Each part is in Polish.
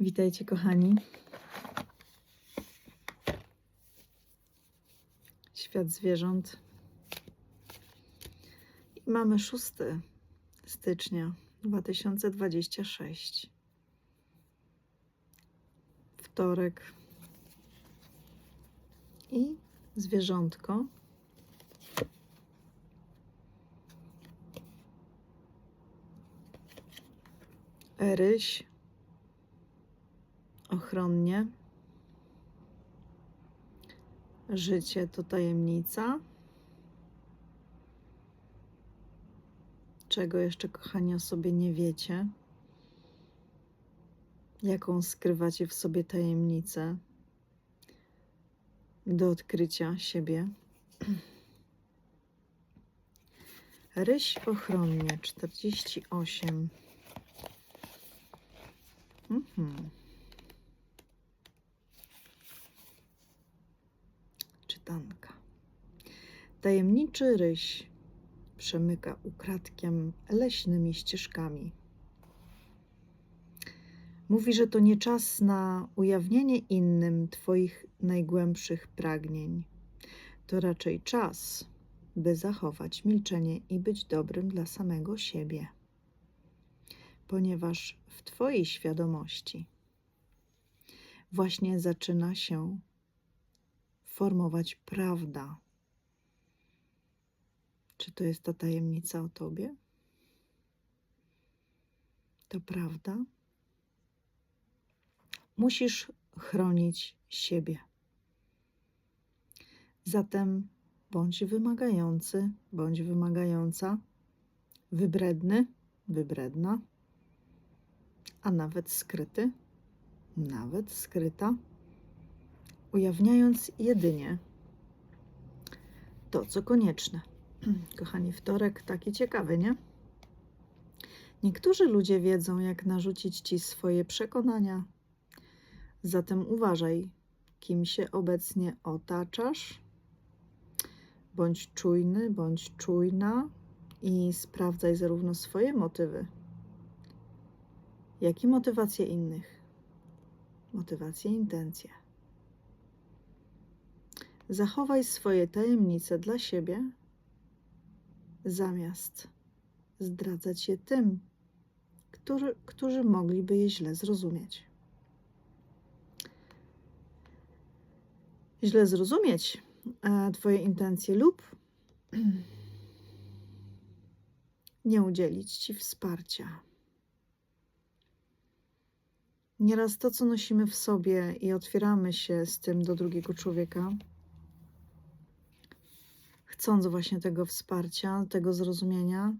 Witajcie, kochani. Świat zwierząt. I mamy 6 stycznia 2026. Wtorek. I zwierzątko. Ryś ochronnie. Życie to tajemnica. Czego jeszcze, kochani, o sobie nie wiecie? Jaką skrywacie w sobie tajemnicę do odkrycia siebie? Ryś ochronnie 48. Mhm. Tajemniczy ryś przemyka ukradkiem leśnymi ścieżkami. Mówi, że to nie czas na ujawnienie innym Twoich najgłębszych pragnień. To raczej czas, by zachować milczenie i być dobrym dla samego siebie. Ponieważ w Twojej świadomości właśnie zaczyna się formować prawda. Czy to jest ta tajemnica o Tobie? To prawda? Musisz chronić siebie. Zatem bądź wymagający, bądź wymagająca, wybredny, wybredna, a nawet skryty, nawet skryta, ujawniając jedynie to, co konieczne. Kochani, wtorek taki ciekawy, nie? Niektórzy ludzie wiedzą, jak narzucić ci swoje przekonania. Zatem uważaj, kim się obecnie otaczasz. Bądź czujny, bądź czujna i sprawdzaj zarówno swoje motywy, jak i motywacje innych. Motywacje, intencje. Zachowaj swoje tajemnice dla siebie, zamiast zdradzać je tym, którzy, którzy mogliby je źle zrozumieć. Źle zrozumieć e, Twoje intencje lub nie udzielić Ci wsparcia. Nieraz to, co nosimy w sobie i otwieramy się z tym do drugiego człowieka, chcąc właśnie tego wsparcia, tego zrozumienia,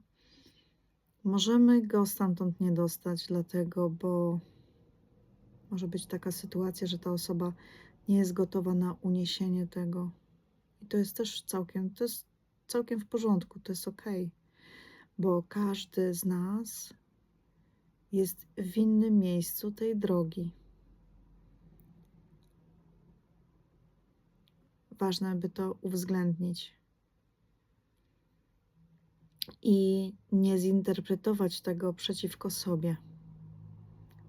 możemy go stamtąd nie dostać, dlatego, bo może być taka sytuacja, że ta osoba nie jest gotowa na uniesienie tego. I to jest też całkiem, to jest całkiem w porządku, to jest ok, bo każdy z nas jest w innym miejscu tej drogi. Ważne, by to uwzględnić i nie zinterpretować tego przeciwko sobie.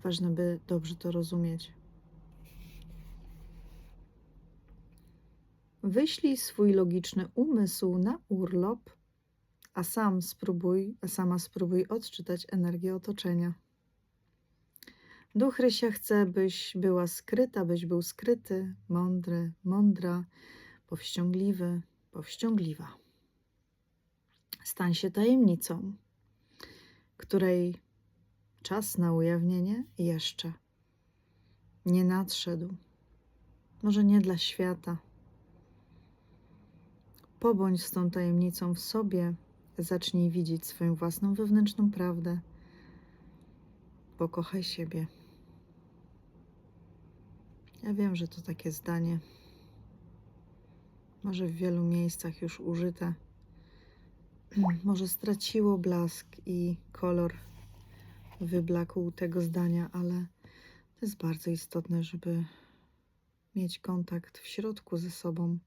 Ważne, by dobrze to rozumieć. Wyślij swój logiczny umysł na urlop, a sam spróbuj, a sama spróbuj odczytać energię otoczenia. Duch Rysia chce, byś była skryta, byś był skryty, mądry, mądra, powściągliwy, powściągliwa. Stań się tajemnicą, której czas na ujawnienie jeszcze nie nadszedł. Może nie dla świata. Pobądź z tą tajemnicą w sobie, zacznij widzieć swoją własną wewnętrzną prawdę. Pokochaj siebie. Ja wiem, że to takie zdanie, może w wielu miejscach już użyte, może straciło blask i kolor wyblakł tego zdania, ale to jest bardzo istotne, żeby mieć kontakt w środku ze sobą,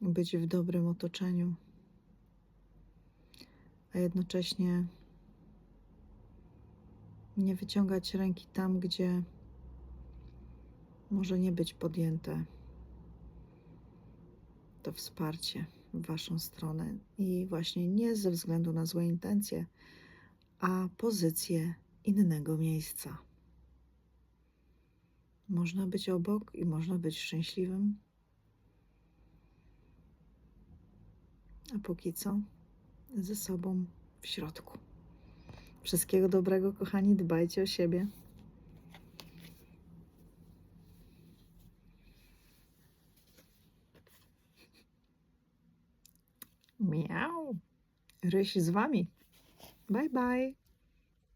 być w dobrym otoczeniu, a jednocześnie Nie wyciągać ręki tam, gdzie może nie być podjęte to wsparcie w Waszą stronę. I właśnie nie ze względu na złe intencje, a pozycję innego miejsca. Można być obok i można być szczęśliwym. A póki co ze sobą w środku. Wszystkiego dobrego, kochani. Dbajcie o siebie. Мяу. Гриші з вами. Бай-бай.